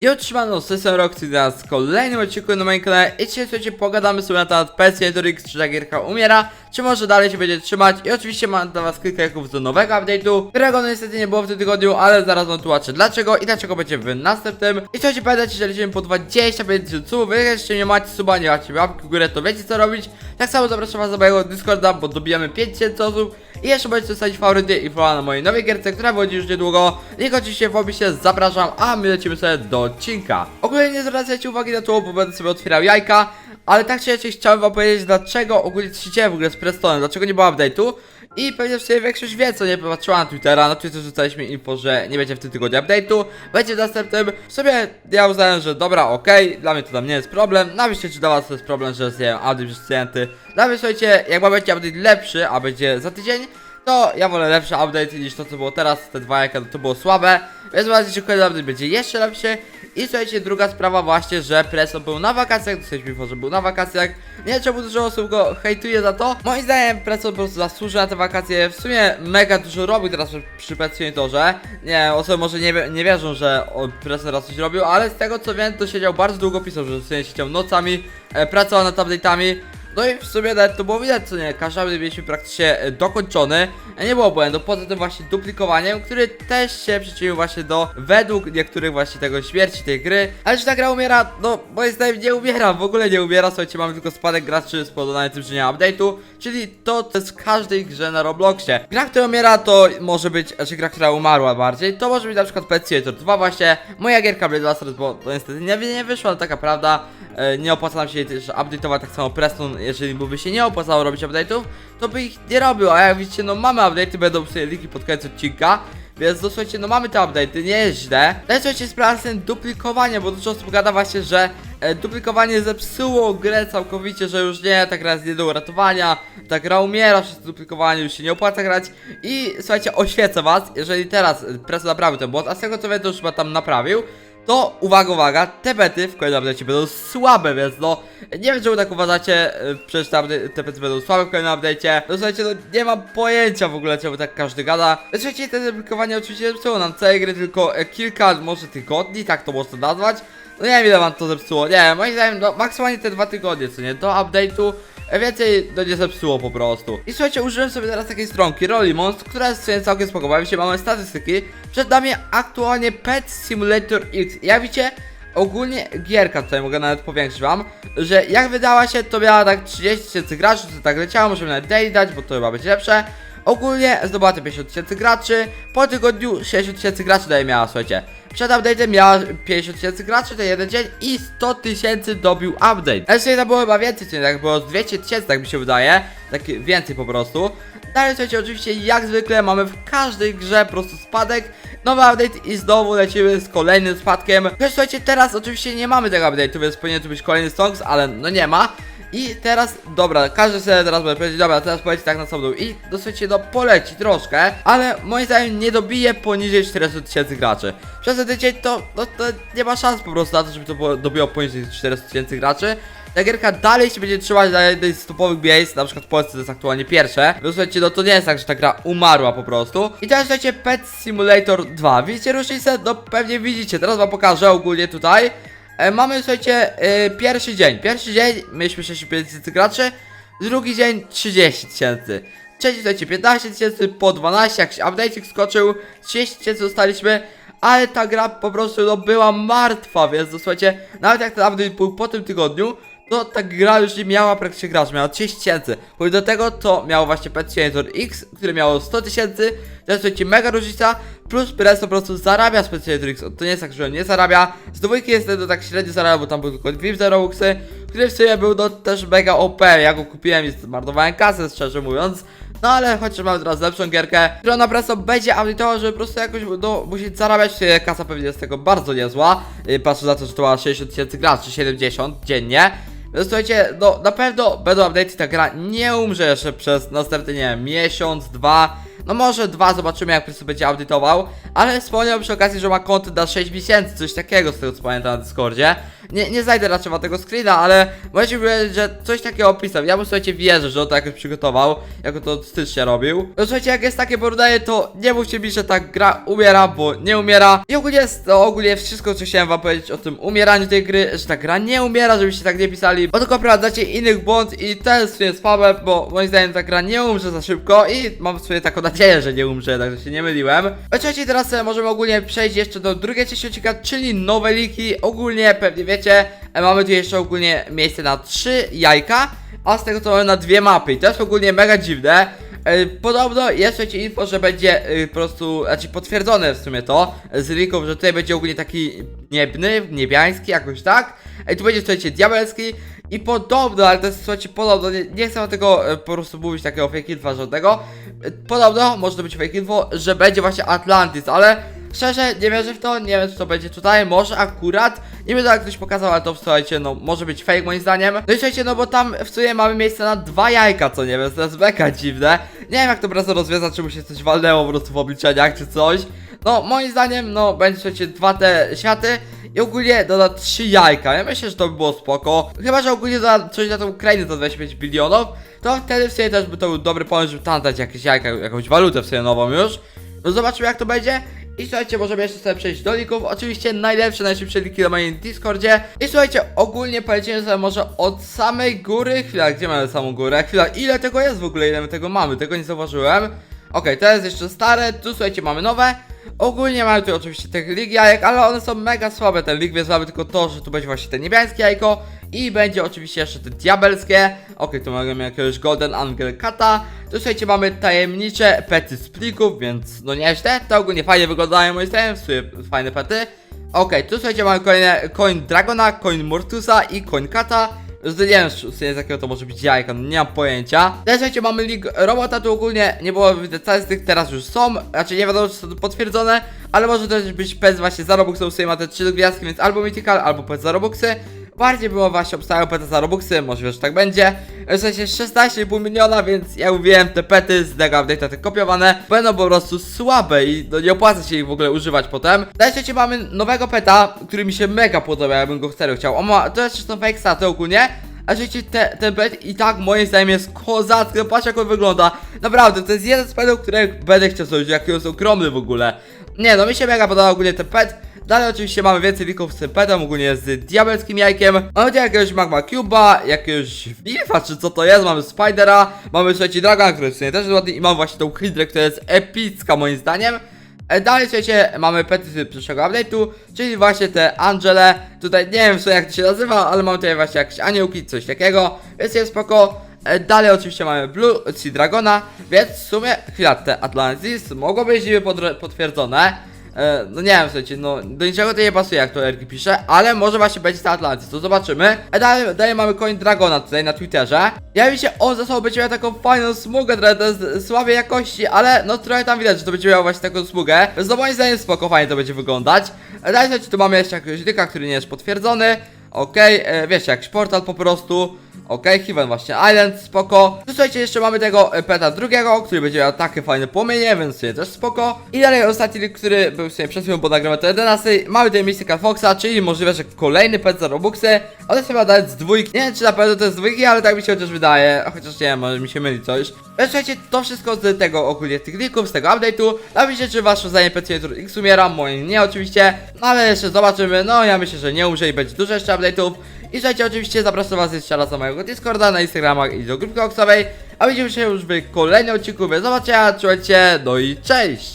I otrzymano sesję Roxy w kolejnym odcinku na kanale i dzisiaj słuchajcie pogadamy sobie na temat PS1 X, czy ta gierka umiera, czy może dalej się będzie trzymać i oczywiście mam dla was kilka jaków do nowego update'u, którego no niestety nie było w tym tygodniu, ale zaraz wam tłumaczę dlaczego i dlaczego będzie w następnym. I słuchajcie pamiętajcie, że lecimy po 25 tysięcy subów, wy jeszcze nie macie suba, nie macie łapki w górę, to wiecie co robić. Tak samo zapraszam was do mojego Discorda, bo dobijamy 5000 osób i jeszcze możecie dostać faworyty i follow na mojej nowej gierce, która wychodzi już niedługo. Link oczywiście w opisie, zapraszam, a my lecimy sobie do odcinka. Ogólnie nie zwracajcie uwagi na to, bo będę sobie otwierał jajka, ale tak czy inaczej chciałem wam powiedzieć, dlaczego ogólnie co się dzieje w ogóle z Prestonem, dlaczego nie było update'u. I pewnie sobie większość wie, co nie patrzyła na Twittera, na Twitterze rzucaliśmy info, że nie będzie w tym tygodniu update'u, będzie w następnym. W sobie ja uznałem, że dobra, okej, dla mnie to tam nie jest problem. Napiszcie, czy dla was to jest problem, że zjem update przez klienty. Dla mnie, słuchajcie, jak ma będzie update lepszy, a będzie za tydzień, to ja wolę lepszy update niż to co było teraz, te dwa jaka to było słabe. Więc zobaczcie, że kolejny update będzie jeszcze lepszy. I słuchajcie, druga sprawa właśnie, że Preso był na wakacjach, dostaliśmy info, że był na wakacjach. Nie wiem czemu dużo osób go hejtuje za to. Moim zdaniem Preso po prostu zasłużył na te wakacje. W sumie mega dużo robił teraz przy- przy Torze. Nie osoby może nie, nie wierzą, że Preso teraz coś robił, ale z tego co wiem, to siedział bardzo długo, pisał, że w sumie siedział nocami, e, pracował nad update'ami. No i w sumie nawet to było widać, co nie, każdy mieliśmy praktycznie e, dokończony, E, nie było błędu, poza tym właśnie duplikowaniem, który też się przyczynił właśnie do, według niektórych właśnie tego śmierci tej gry, ale czy ta gra umiera, no moim zdaniem nie umiera, w ogóle nie umiera, słuchajcie, mamy tylko spadek graczy spowodowanej tym, że nie ma update'u, czyli to, to jest w każdej grze na Robloxie. Gra, która umiera to może być, znaczy gra, która umarła bardziej, to może być na przykład Pet Theater 2 właśnie, moja gierka Blade Blasters, bo to niestety nie, nie wyszła, ale taka prawda, e, nie opłaca nam się też update'ować tak samo Preston, jeżeli by się nie opłacało robić update'ów, to by ich nie robił, a jak widzicie, no mamy update'y, będą linki pod koniec odcinka, więc no słuchajcie, no mamy te update'y, nie jest źle. No i słuchajcie, sprawa duplikowaniem, bo dużo osób gada właśnie, że e, duplikowanie zepsuło grę całkowicie, że już nie, ta gra jest nie do uratowania, ta gra umiera przez duplikowanie, już się nie opłaca grać. I słuchajcie, oświecę was, jeżeli teraz e, Preso naprawił ten błąd, a z tego co wiem, to już chyba tam naprawił, to uwaga, uwaga, te bety w kolejnym update'cie będą słabe, więc no nie wiem czemu tak uważacie, e, przecież tam te bety będą słabe w kolejnym update'cie. No słuchajcie, no nie mam pojęcia w ogóle czemu tak każdy gada. Słuchajcie, te duplikowanie oczywiście zepsuło nam całej gry tylko e, kilka, może tygodni, tak to można nazwać. No nie wiem ile wam to zepsuło, nie moim zdaniem no maksymalnie te dwa tygodnie, co nie, do update'u Więcej to nie zepsuło po prostu. I słuchajcie, użyłem sobie teraz takiej stronki Rolimons, która jest całkiem spoko. Bawi się, mamy statystyki. Przed nami aktualnie Pet Simulator X. Jak widzicie, ogólnie gierka tutaj mogę nawet powiększyć wam, że jak wydała się, to miała tak 30 tysięcy graczy, to tak leciało, możemy nawet daily dać, bo to chyba będzie lepsze. Ogólnie zdobyła te 50 tysięcy graczy, po tygodniu 60 tysięcy graczy daje miała, słuchajcie. Przed update'em miała 50 tysięcy graczy, ten jeden dzień i 100 tysięcy dobił update. Sobie to było chyba więcej, czyli tak było z 200 tysięcy, tak mi się wydaje, tak więcej po prostu. Dalej słuchajcie, oczywiście jak zwykle mamy w każdej grze po prostu spadek, nowy update i znowu lecimy z kolejnym spadkiem. Też słuchajcie, teraz oczywiście nie mamy tego update'u, więc powinien tu być kolejny songs, ale no nie ma. I teraz, dobra, każdy sobie teraz będzie powiedzieć, dobra, teraz poleci tak na sam dół i dosyć no poleci troszkę, ale moim zdaniem nie dobije poniżej 400 tysięcy graczy. Przez ten tydzień to, no, to nie ma szans po prostu na to, żeby to było- dobiło poniżej 400 tysięcy graczy. Ta gierka dalej się będzie trzymać na jednej z topowych miejsc, na przykład w Polsce to jest aktualnie pierwsze. No słuchajcie, no to nie jest tak, że ta gra umarła po prostu. I teraz słuchajcie, Pet Simulator 2. Widzicie różnicę? No pewnie widzicie, teraz wam pokażę ogólnie tutaj. E, mamy, słuchajcie, e, pierwszy dzień. Pierwszy dzień mieliśmy 65 tysięcy graczy, drugi dzień 30 tysięcy. Trzeci, słuchajcie, 15 tysięcy, po 12, jak się update'ik skoczył, 30 tysięcy dostaliśmy, ale ta gra po prostu no, była martwa, więc no, słuchajcie, nawet jak ten update był po tym tygodniu, to ta gra już nie miała praktycznie graczy, miała 30 tysięcy. Później do tego to miało właśnie Pet X, które miało 100 tysięcy. Teraz słuchajcie, mega różnica, plus Press po prostu zarabia z Pet Simulator X. To nie jest tak, że nie zarabia. Z dwójki jest to tak średnio zarabia, bo tam był tylko VIP za Robuxy, który w sumie był no, też mega OP. Ja go kupiłem i zmarnowałem kasę, szczerze mówiąc. No ale chociaż mamy teraz lepszą gierkę, która na Presso będzie audytowała, żeby po prostu jakoś no, musieć zarabiać, kasa pewnie jest tego bardzo niezła, yy, patrząc na to, że to ma 60 tysięcy graczy, 70 dziennie. Więc słuchajcie, no na pewno będą update'y, ta gra nie umrze jeszcze przez następny, nie wiem, miesiąc, dwa. No może dwa, zobaczymy jak po prostu będzie audytował, ale wspomniał przy okazji, że ma konto na 6 miesięcy, coś takiego z tego co pamiętam na Discordzie. Nie, nie znajdę raczej wam tego screena, ale możecie powiedzieć, że coś takiego opisał. Ja bym słuchajcie wierzę, że on to jakoś przygotował, jako to od stycznia robił. No słuchajcie, jak jest takie porównywanie, to nie mówcie mi, że ta gra umiera, bo nie umiera. I ogólnie jest to ogólnie wszystko, co chciałem wam powiedzieć o tym umieraniu tej gry, że ta gra nie umiera, żebyście tak nie pisali, bo tylko prowadzacie innych błąd i to jest w sumie bo moim zdaniem ta gra nie umrze za szybko i mam w sumie taką nadzieję, że nie umrze, także się nie myliłem. Oczywiście teraz e, możemy ogólnie przejść jeszcze do drugiej części odcinka, czyli nowe liki. Ogólnie pewnie wiecie, e, mamy tu jeszcze ogólnie miejsce na trzy jajka, a z tego co mamy na dwie mapy i to jest ogólnie mega dziwne. E, Podobno jest słuchajcie info, że będzie e, po prostu, znaczy potwierdzone w sumie to z linków, że tutaj będzie ogólnie taki niebny, niebiański, jakoś tak. I tu będzie słuchajcie diabelski i podobno, ale to jest słuchajcie podobno, nie, nie chcę tego po prostu mówić takiego fake info żadnego. Podobno, może to być fake info, że będzie właśnie Atlantis, ale Szczerze, nie wierzę w to, nie wiem co będzie tutaj, może akurat, nie wiem jak ktoś pokazał, ale to słuchajcie, no może być fake moim zdaniem. No i słuchajcie, no bo tam w sumie mamy miejsce na dwa jajka, co nie wiem, to jest mega dziwne. Nie wiem jak to bardzo rozwiązać, czy mu się coś walnęło po prostu w obliczeniach, czy coś. No, moim zdaniem, no, będzie słuchajcie dwa te światy i ogólnie doda trzy jajka. Ja myślę, że to by było spoko. Chyba, że ogólnie doda coś na tą Ukrainę to 25 bilionów, to wtedy w sumie też by to był dobry pomysł, żeby tam dać jakieś jajka, jakąś walutę w sumie nową już. No zobaczymy jak to będzie. I słuchajcie, możemy jeszcze sobie przejść do lików. Oczywiście najlepsze, najszybsze liki na moim Discordzie. I słuchajcie, ogólnie polecimy sobie może od samej góry. Chwila, gdzie mamy samą górę? Chwila, ile tego jest w ogóle? Ile my tego mamy? Tego nie zauważyłem. Okej, to jest jeszcze stare. Tu słuchajcie, mamy nowe. Ogólnie mamy tu oczywiście tych lig jajek, ale one są mega słabe. Ten lig, więc mamy tylko to, że tu będzie właśnie te niebiańskie jajko. I będzie oczywiście jeszcze te diabelskie. Okej, tu mamy jakiegoś Golden Angel Kata. Tu słuchajcie, mamy tajemnicze pety z plików, więc no nieźle. To ogólnie fajnie wyglądają moim zdaniem, fajne pety. Okej, tu słuchajcie, mamy kolejne coin Dragona, coin Mortusa i coin Kata. Nie wiem, z jakiego to może być jajka, no nie mam pojęcia. Słuchajcie, mamy League Robota, tu ogólnie nie było z tych, teraz już są. Znaczy nie wiadomo, czy są potwierdzone, ale może też być pet właśnie za Robuxy, w sumie ma te trzy gwiazdki, więc albo Mythical, albo pet za Robuxy. Bardziej było właśnie obstawiał pety za Robuxy, możliwe, że tak będzie. W sensie 16,5 miliona, więc ja mówiłem, te pety z tego update'a, te kopiowane, będą po prostu słabe i no, nie opłaca się ich w ogóle używać potem. Dalej słuchajcie, mamy nowego peta, który mi się mega podoba, ja bym go serio chciał. On ma, to jest zresztą fake staty ogólnie, a słuchajcie, te, ten pet i tak moim zdaniem jest kozacki, no patrz jak on wygląda. Naprawdę, to jest jeden z petów, który będę chciał zrobić, jaki jest ogromny w ogóle. Nie no, mi się mega podoba ogólnie ten pet. Dalej oczywiście mamy więcej lików z petem, ogólnie z diabelskim jajkiem. Mamy tu jakiegoś Magma Cube'a, jakiegoś Wilfa, czy co to jest, mamy Spidera, mamy słuchajcie Dragona, który w sumie też jest ładny i mamy właśnie tą Hydrę, która jest epicka moim zdaniem. E, Dalej słuchajcie, mamy petycję przyszłego update'u, czyli właśnie te Angele. Tutaj nie wiem sumie jak to się nazywa, ale mamy tutaj właśnie jakieś aniołki, coś takiego, więc jest spoko. E, Dalej oczywiście mamy Blue Sea Dragona, więc w sumie, chwila, te Atlantis mogło być niby potwierdzone. E, no nie wiem, słuchajcie, no do niczego to nie pasuje jak to Erki pisze, ale może właśnie będzie ta Atlantis, to zobaczymy. E, dalej, dalej mamy coin Dragona tutaj na Twitterze. Ja wiecie, on za sobą będzie miał taką fajną smugę, trochę to jest słabej jakości, ale no trochę tam widać, że to będzie miał właśnie taką smugę. Więc no moim zdaniem spoko, fajnie to będzie wyglądać. E, dalej, słuchajcie, tu mamy jeszcze jakiegoś dyka, który nie jest potwierdzony. Okej, e, wiecie, jakiś portal po prostu. Okej, Heaven właśnie Island, spoko. Słuchajcie, jeszcze mamy tego e, peta drugiego, który będzie miał takie fajne płomienie, więc sobie też spoko. I dalej ostatni który był sobie przed chwilą, bo nagramy to 11. Mamy tutaj Mystical Foxa, czyli możliwe, że kolejny pet za Robuxy. Ale chyba nawet z dwójki. Nie wiem, czy na pewno to jest z dwójki, ale tak mi się chociaż wydaje. Chociaż nie wiem, może mi się myli coś. Więc słuchajcie, to wszystko z tego ogólnie tych linków, z tego update'u. Napiszcie, czy wasze zdanie Pet Simulator X umiera, moje nie oczywiście. No ale jeszcze zobaczymy. No ja myślę, że nie umrze i będzie dużo jeszcze update'ów. I słuchajcie, oczywiście zapraszam was jeszcze raz na mojego Discorda, na Instagramach i do grupy koksowej. A widzimy się już w kolejnym odcinku, więc trzymajcie, no i cześć!